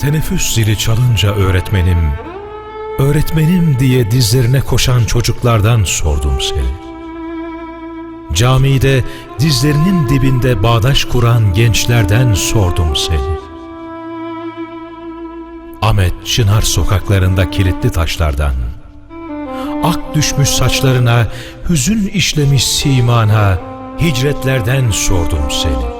teneffüs zili çalınca öğretmenim, öğretmenim diye dizlerine koşan çocuklardan sordum seni. Camide dizlerinin dibinde bağdaş kuran gençlerden sordum seni. Ahmet Çınar sokaklarında kilitli taşlardan, ak düşmüş saçlarına, hüzün işlemiş simana, hicretlerden sordum seni.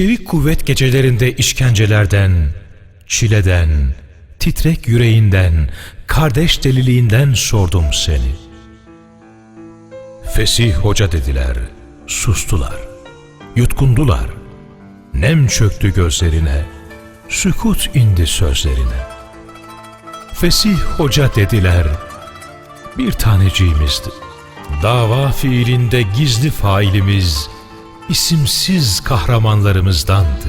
Çevik kuvvet gecelerinde işkencelerden, çileden, titrek yüreğinden, kardeş deliliğinden sordum seni. Fesih hoca dediler, sustular, yutkundular. Nem çöktü gözlerine, sükut indi sözlerine. Fesih hoca dediler, bir taneciğimizdi. Dava fiilinde gizli failimiz, isimsiz kahramanlarımızdandı.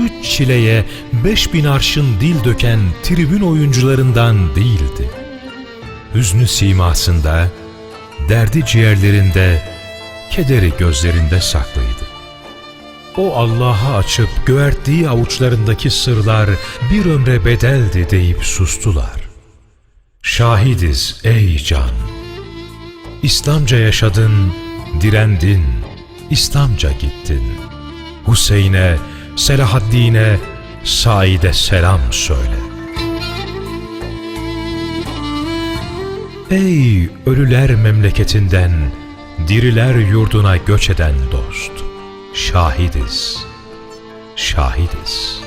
Üç çileye beş bin arşın dil döken tribün oyuncularından değildi. Hüznü simasında, derdi ciğerlerinde, kederi gözlerinde saklıydı. O Allah'a açıp göğerttiği avuçlarındaki sırlar bir ömre bedeldi deyip sustular. Şahidiz ey can! İslamca yaşadın, direndin, İslamca gittin. Hüseyin'e, Selahaddin'e, Said'e selam söyle. Ey ölüler memleketinden, diriler yurduna göç eden dost, şahidiz, şahidiz.